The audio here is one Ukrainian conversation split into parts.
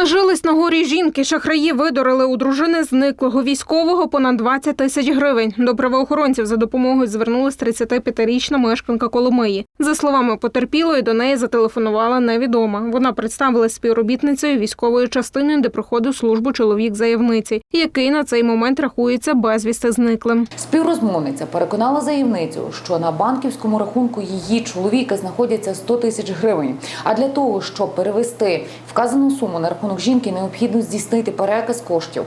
Нажились на горі жінки. Шахраї видорили у дружини зниклого військового понад 20 тисяч гривень. До правоохоронців за допомогою звернулась 35-річна мешканка Коломиї. За словами потерпілої, до неї зателефонувала невідома. Вона представилась співробітницею військової частини, де проходив службу чоловік заявниці, який на цей момент рахується безвісти зниклим. Співрозмовниця переконала заявницю, що на банківському рахунку її чоловіка знаходяться 100 тисяч гривень. А для того, щоб перевести вказану суму на рахунок жінки, необхідно здійснити переказ коштів.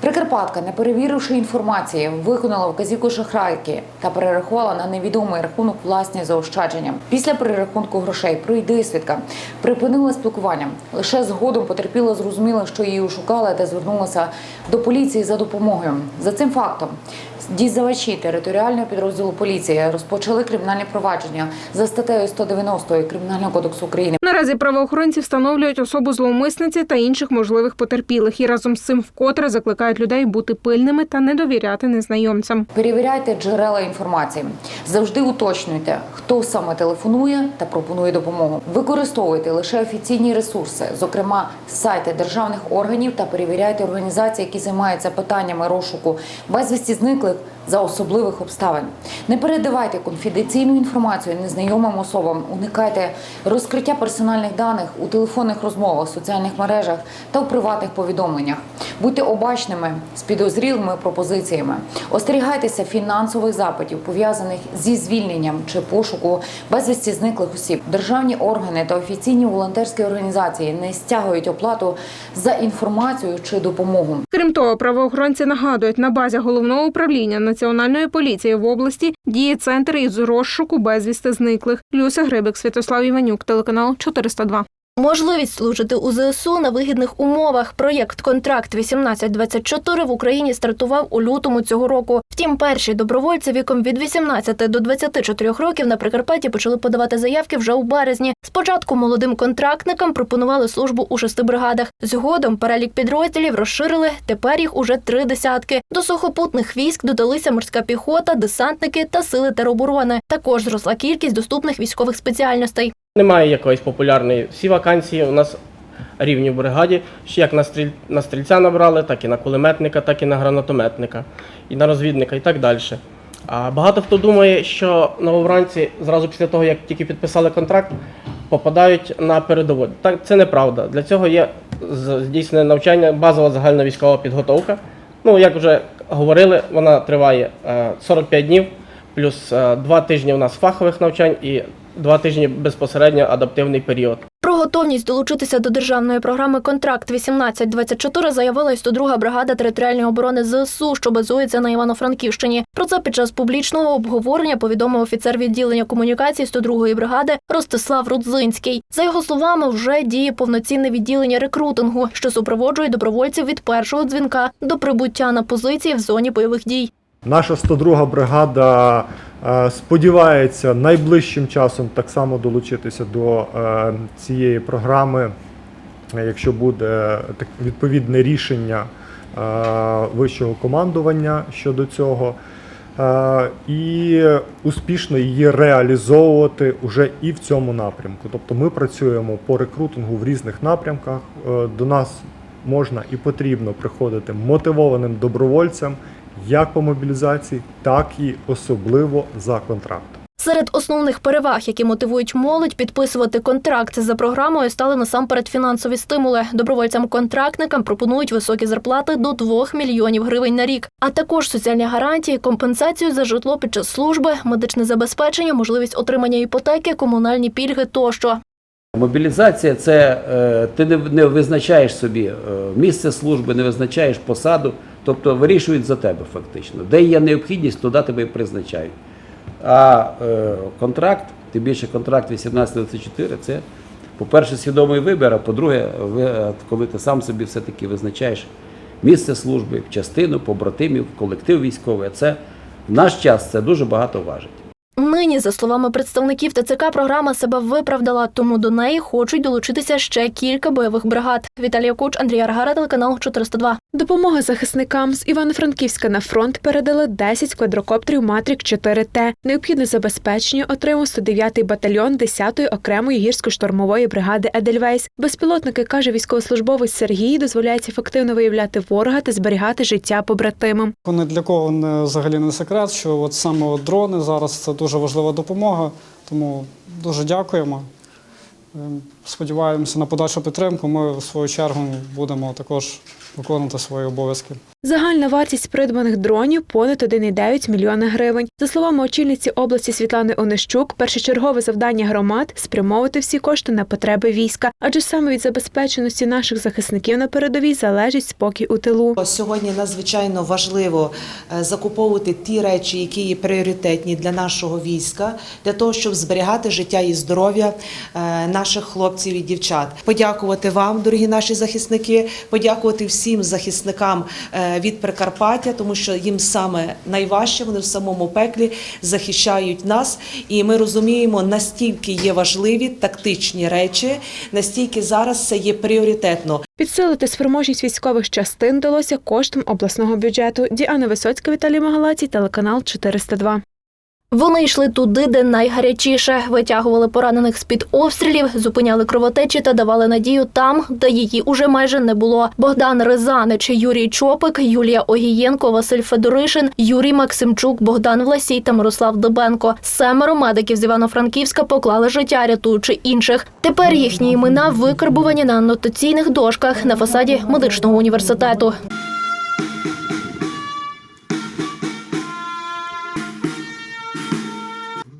Прикарпатка, не перевіривши інформації, виконала вказівку шахрайки та перерахувала на невідомий рахунок власні заощадження. Після перерахунку грошей пройди свідка припинила спілкування. Лише згодом потерпіла зрозуміла, що її ошукали та звернулася до поліції за допомогою. За цим фактом дізнавачі територіального підрозділу поліції розпочали кримінальне провадження за статтею 190 Кримінального кодексу України. Наразі правоохоронці встановлюють особу зловмисниці та інших можливих потерпілих і разом з цим вкотре закликають людей бути пильними та не довіряти незнайомцям. Перевіряйте джерела інформації. Завжди уточнюйте, хто саме телефонує та пропонує допомогу. Використовуйте лише офіційні ресурси, зокрема сайти державних органів, та перевіряйте організації, які займаються питаннями розшуку безвісті зниклих за особливих обставин. Не передавайте конфіденційну інформацію незнайомим особам. Уникайте розкриття персональних даних у телефонних розмовах, соціальних мережах та у приватних повідомленнях. Будьте обачними з підозрілими пропозиціями. Остерігайтеся фінансових запитів, пов'язаних зі звільненням чи пошуку безвісті зниклих осіб. Державні органи та офіційні волонтерські організації не стягують оплату за інформацію чи допомогу. Крім того, правоохоронці нагадують, на базі головного управління національної поліції в області діє центр із розшуку безвісти зниклих. Люся Грибик, Святослав Іванюк, телеканал 402. Можливість служити у ЗСУ на вигідних умовах. Проєкт Контракт 1824 в Україні стартував у лютому цього року. Втім, перші добровольці віком від 18 до 24 років на Прикарпатті почали подавати заявки вже у березні. Спочатку молодим контрактникам пропонували службу у шести бригадах. Згодом перелік підрозділів розширили. Тепер їх уже три десятки. До сухопутних військ додалися морська піхота, десантники та сили тероборони. Також зросла кількість доступних військових спеціальностей. Немає якоїсь популярної. Всі вакансії у нас рівні в бригаді. Ще як на, стріль... на стрільця набрали, так і на кулеметника, так і на гранатометника, і на розвідника, і так далі. А багато хто думає, що новобранці зразу після того, як тільки підписали контракт, попадають на передову. Так, це неправда. Для цього є здійснене навчання, базова загальна військова підготовка. Ну, як вже говорили, вона триває е, 45 днів, плюс 2 тижні у нас фахових навчань і 2 тижні безпосередньо адаптивний період. Про готовність долучитися до державної програми Контракт 1824 заявила й 102 бригада територіальної оборони ЗСУ, що базується на Івано-Франківщині. Про це під час публічного обговорення повідомив офіцер відділення комунікації 102-ї бригади Ростислав Рудзинський. За його словами, вже діє повноцінне відділення рекрутингу, що супроводжує добровольців від першого дзвінка до прибуття на позиції в зоні бойових дій. Наша 102 бригада сподівається найближчим часом так само долучитися до е, цієї програми, е, якщо буде відповідне рішення е, вищого командування щодо цього. Е, І успішно її реалізовувати уже і в цьому напрямку. Тобто ми працюємо по рекрутингу в різних напрямках. Е, До нас можна і потрібно приходити мотивованим добровольцям як по мобілізації, так і особливо за контрактом. Серед основних переваг, які мотивують молодь підписувати контракт за програмою, стали насамперед фінансові стимули. Добровольцям-контрактникам пропонують високі зарплати до 2 мільйонів гривень на рік, а також соціальні гарантії, компенсацію за житло під час служби, медичне забезпечення, можливість отримання іпотеки, комунальні пільги тощо. Мобілізація це е, ти не, визначаєш собі е, місце служби, не визначаєш посаду, тобто вирішують за тебе фактично. Де є необхідність, туди тебе і призначають. А е, контракт, тим більше контракт 1824, це, по-перше, свідомий вибір, а по-друге, коли ти сам собі все-таки визначаєш місце служби, частину, побратимів, колектив військовий, це в наш час це дуже багато важить. Нині, за словами представників ТЦК, програма себе виправдала, тому до неї хочуть долучитися ще кілька бойових бригад. Віталія Куч, Андрій Аргара, телеканал 402. Допомога захисникам з Івано-Франківська на фронт передали 10 квадрокоптерів Матрік 4Т. Необхідне забезпечення отримав 109-й батальйон 10-ї окремої гірсько-штурмової бригади Едельвейс. Безпілотники каже військовослужбовець Сергій, дозволяють ефективно виявляти ворога та зберігати життя побратимам. Ні для кого не взагалі не секрет, що от саме дрони зараз це дуже важлива допомога. Тому дуже дякуємо. Сподіваємося на подальшу підтримку. Ми в свою чергу будемо також виконувати свої обов'язки. Загальна вартість придбаних дронів понад 1,9 мільйона гривень. За словами очільниці області Світлани Онищук, першочергове завдання громад спрямовувати всі кошти на потреби війська, адже саме від забезпеченості наших захисників на передовій залежить спокій у тилу. Сьогодні надзвичайно важливо е, закуповувати ті речі, які є пріоритетні для нашого війська, для того, щоб зберігати життя і здоров'я е, наших хлопців і дівчат. Подякувати вам, дорогі наші захисники, подякувати всім захисникам е, від Прикарпаття, тому що їм саме найважче, вони в самому пеклі захищають нас. І ми розуміємо, настільки є важливі тактичні речі, настільки зараз це є пріоритетно. Підсилити спроможність військових частин вдалося коштом обласного бюджету. Діана Висоцька, Віталій Магалаці, телеканал 402. Вони йшли туди, де найгарячіше, витягували поранених з-під обстрілів, зупиняли кровотечі та давали надію там, де її уже майже не було. Богдан Ризанич, Юрій Чопик, Юлія Огієнко, Василь Федоришин, Юрій Максимчук, Богдан Власій та Мирослав Дебенко. Семеро медиків з Івано-Франківська поклали життя, рятуючи інших. Тепер їхні імена викарбувані на анотаційних дошках на фасаді медичного університету.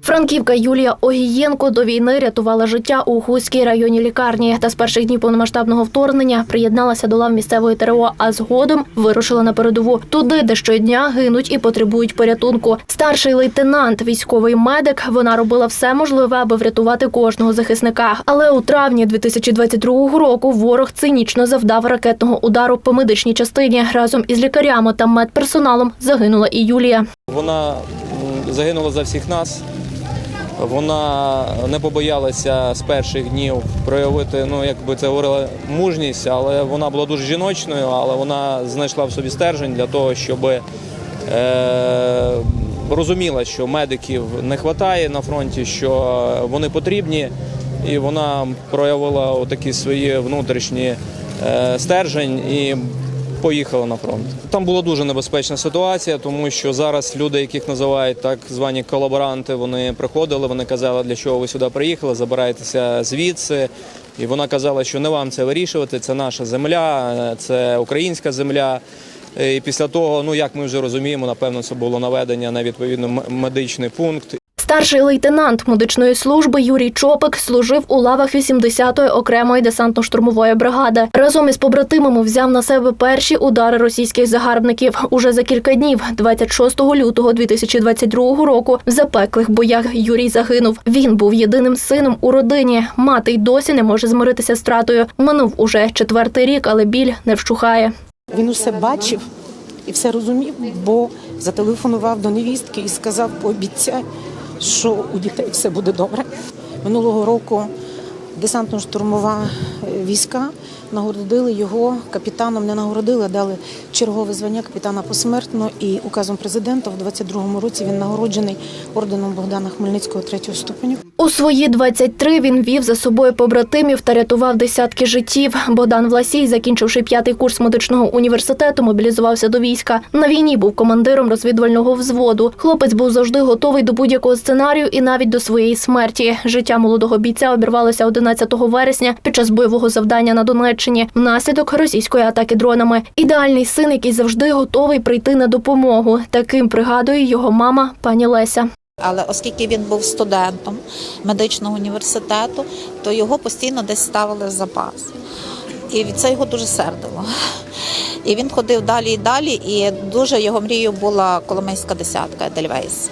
Франківка Юлія Огієнко до війни рятувала життя у Хуській районній лікарні та з перших днів повномасштабного вторгнення приєдналася до лав місцевої ТРО, а згодом вирушила на передову туди, де щодня гинуть і потребують порятунку. Старший лейтенант, військовий медик. Вона робила все можливе, аби врятувати кожного захисника. Але у травні 2022 року ворог цинічно завдав ракетного удару по медичній частині. Разом із лікарями та медперсоналом загинула і Юлія. Вона загинула за всіх нас. Вона не побоялася з перших днів проявити, ну як би це говорила, мужність, але вона була дуже жіночною, але вона знайшла в собі стержень для того, щоб е, розуміла, що медиків не вистачає на фронті, що вони потрібні, і вона проявила такі свої внутрішні е, стержень. І поїхала на фронт. Там була дуже небезпечна ситуація, тому що зараз люди, яких називають так звані колаборанти, вони приходили, вони казали, для чого ви сюди приїхали, забирайтеся звідси. І вона казала, що не вам це вирішувати, це наша земля, це українська земля. І після того, ну як ми вже розуміємо, напевно, це було наведення на відповідно медичний пункт. Старший лейтенант медичної служби Юрій Чопик служив у лавах 80-ї окремої десантно-штурмової бригади. Разом із побратимами взяв на себе перші удари російських загарбників. Уже за кілька днів, 26 лютого 2022 року, в запеклих боях Юрій загинув. Він був єдиним сином у родині. Мати й досі не може змиритися з втратою. Минув уже четвертий рік, але біль не вщухає. Він усе бачив і все розумів, бо зателефонував до невістки і сказав, пообіцяй, що у дітей все буде добре. Минулого року десантно-штурмова е, війська нагородили його капітаном, не нагородили, а дали чергове звання капітана посмертно. І указом президента в 22-му році він нагороджений орденом Богдана Хмельницького третього ступеня. У свої 23 він вів за собою побратимів та рятував десятки життів. Богдан Власій, закінчивши п'ятий курс медичного університету, мобілізувався до війська. На війні був командиром розвідувального взводу. Хлопець був завжди готовий до будь-якого сценарію і навіть до своєї смерті. Життя молодого бійця обірвалося 11 вересня під час бойового завдання на Донеччині внаслідок російської атаки дронами. Ідеальний син, який завжди готовий прийти на допомогу. Таким пригадує його мама пані Леся. Але оскільки він був студентом медичного університету, то його постійно десь ставили в запас. І це його дуже сердило. І він ходив далі і далі, і дуже його мрією була Коломийська десятка Едельвейс.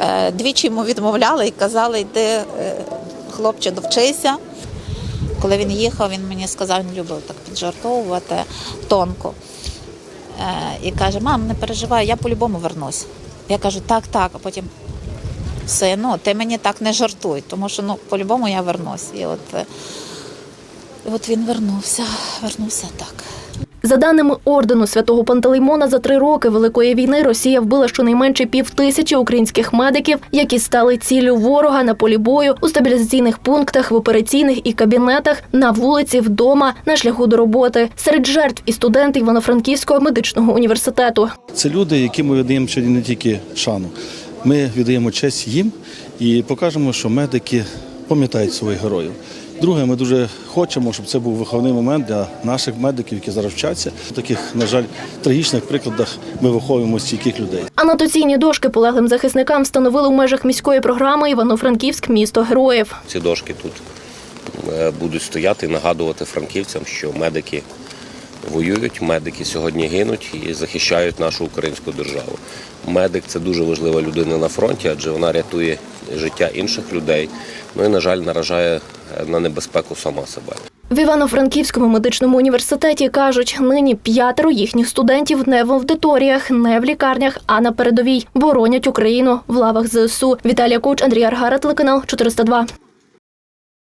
Е, Двічі йому відмовляли і казали, йди, е, хлопче, довчися. Коли він їхав, він мені сказав, він любив так піджартовувати тонко. Е, І каже: мам, не переживай, я по-любому вернусь. Я кажу, так, так, а потім сину, ти мені так не жартуй, тому що ну, по-любому я вернусь. І от, е, і от він вернувся, вернувся так. За даними ордену святого Пантелеймона, за три роки Великої війни Росія вбила щонайменше пів тисячі українських медиків, які стали ціллю ворога на полі бою у стабілізаційних пунктах, в операційних і кабінетах, на вулиці, вдома, на шляху до роботи. Серед жертв і студенти Івано-Франківського медичного університету. Це люди, яким ми віддаємо сьогодні не тільки шану. Ми віддаємо честь їм і покажемо, що медики пам'ятають своїх героїв. Друге, ми дуже хочемо, щоб це був виховний момент для наших медиків, які зараз вчаться. В таких, на жаль, трагічних прикладах ми виховуємо стійких людей. Анотаційні дошки полеглим захисникам встановили в межах міської програми Івано-Франківськ місто героїв. Ці дошки тут е, будуть стояти і нагадувати франківцям, що медики воюють, медики сьогодні гинуть і захищають нашу українську державу. Медик це дуже важлива людина на фронті, адже вона рятує життя інших людей. Ну і, на жаль, наражає е, на небезпеку сама себе. В Івано-Франківському медичному університеті кажуть, нині п'ятеро їхніх студентів не в аудиторіях, не в лікарнях, а на передовій боронять Україну в лавах ЗСУ. Віталія Куч, Андрій Аргара, телеканал 402.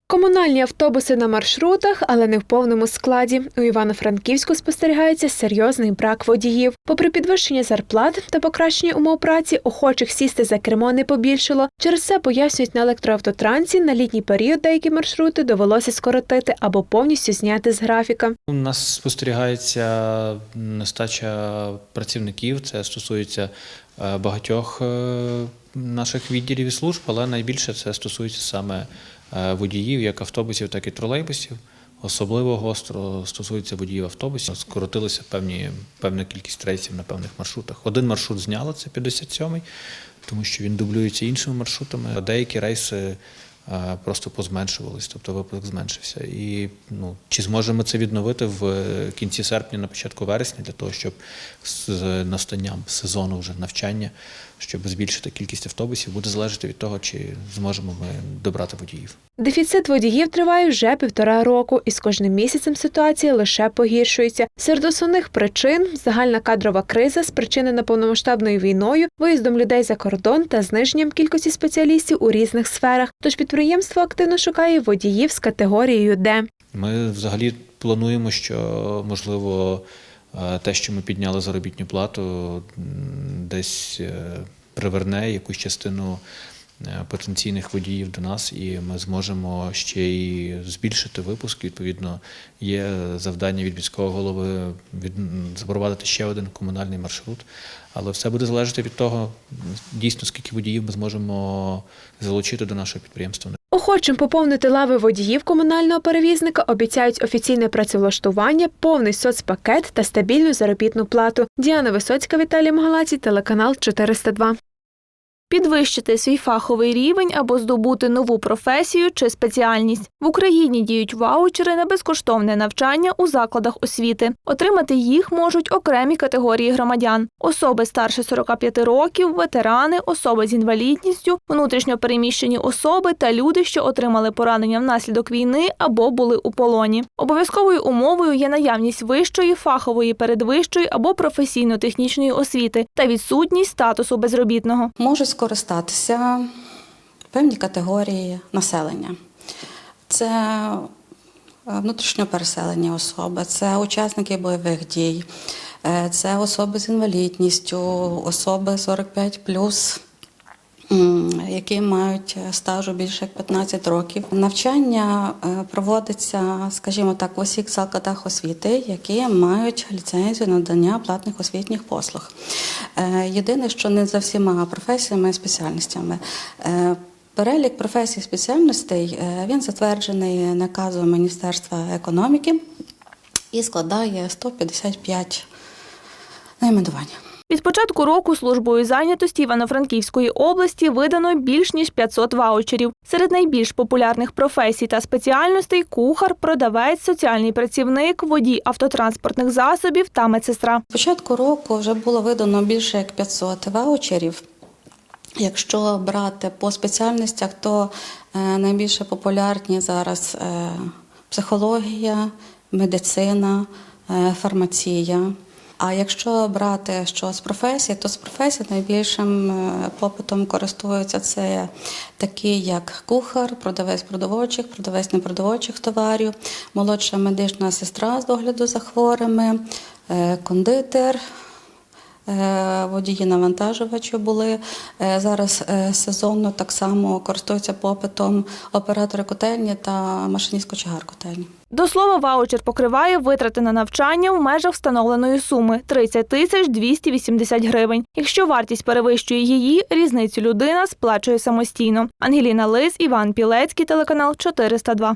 Комунальні автобуси на маршрутах, але не в повному складі. У Івано-Франківську спостерігається серйозний брак водіїв. Попри підвищення зарплат та покращення умов праці, охочих сісти за кермо не побільшало. Через це пояснюють на електроавтотрансі, на літній період деякі маршрути довелося скоротити або повністю зняти з графіка. У нас спостерігається нестача працівників. Це стосується е, багатьох е, наших відділів і служб, але найбільше це стосується саме водіїв, як автобусів, так і тролейбусів. Особливо гостро стосується водіїв автобусів. Скоротилися певні, певна кількість рейсів на певних маршрутах. Один маршрут зняли, це 57-й, тому що він дублюється іншими маршрутами. А деякі рейси е, просто позменшувались, тобто випадок зменшився. І ну, чи зможемо це відновити в е, кінці серпня, на початку вересня, для того, щоб з настанням сезону вже навчання, щоб збільшити кількість автобусів, буде залежати від того, чи зможемо ми добрати водіїв. Дефіцит водіїв триває вже півтора року, і з кожним місяцем ситуація лише погіршується. Серед основних причин загальна кадрова криза, спричинена повномасштабною війною, виїздом людей за кордон та зниженням кількості спеціалістів у різних сферах. Тож підприємство активно шукає водіїв з категорією Д. Ми взагалі плануємо, що можливо те, що ми підняли заробітну плату, десь е, приверне якусь частину е, потенційних водіїв до нас, і ми зможемо ще й збільшити випуск. Відповідно, є завдання від міського голови від запровадити ще один комунальний маршрут. Але все буде залежати від того, дійсно скільки водіїв ми зможемо залучити до нашого підприємства. Охочим поповнити лави водіїв комунального перевізника обіцяють офіційне працевлаштування, повний соцпакет та стабільну заробітну плату. Діана Висоцька, Віталій Магалаці, телеканал 402. Підвищити свій фаховий рівень або здобути нову професію чи спеціальність. В Україні діють ваучери на безкоштовне навчання у закладах освіти. Отримати їх можуть окремі категорії громадян: особи старше 45 років, ветерани, особи з інвалідністю, внутрішньо переміщені особи та люди, що отримали поранення внаслідок війни або були у полоні. Обов'язковою умовою є наявність вищої, фахової, передвищої або професійно-технічної освіти та відсутність статусу безробітного. можуть скористатися певні категорії населення. Це е, внутрішньо переселені особи, це учасники бойових дій, е, це особи з інвалідністю, особи 45 які мають стажу більше як 15 років. Навчання е, проводиться, скажімо так, в усіх закладах освіти, які мають ліцензію надання платних освітніх послуг. Е, Єдине, що не за всіма професіями і спеціальностями. Е, Перелік професій спеціальностей е, він затверджений наказом Міністерства економіки і складає 155 найменувань. Від початку року службою зайнятості Івано-Франківської області видано більш ніж 500 ваучерів. Серед найбільш популярних професій та спеціальностей кухар, продавець, соціальний працівник, водій автотранспортних засобів та медсестра. З початку року вже було видано більше як 500 ваучерів. Якщо брати по спеціальностях, то е, найбільше популярні зараз е, психологія, медицина, е, фармація. А якщо брати що з професії, то з професії найбільшим е, попитом користуються це такі, як кухар, продавець продовольчих, продавець непродовольчих товарів, молодша медична сестра з догляду за хворими, е, кондитер. Е, Водії навантажувачі були Е, зараз е, сезонно так само користуються попитом оператори котельні та машиніст кочегар котельні. До слова, ваучер покриває витрати на навчання в межах встановленої суми 30 тисяч 280 гривень. Якщо вартість перевищує її, різницю людина сплачує самостійно. Ангеліна Лис, Іван Пілецький, телеканал 402.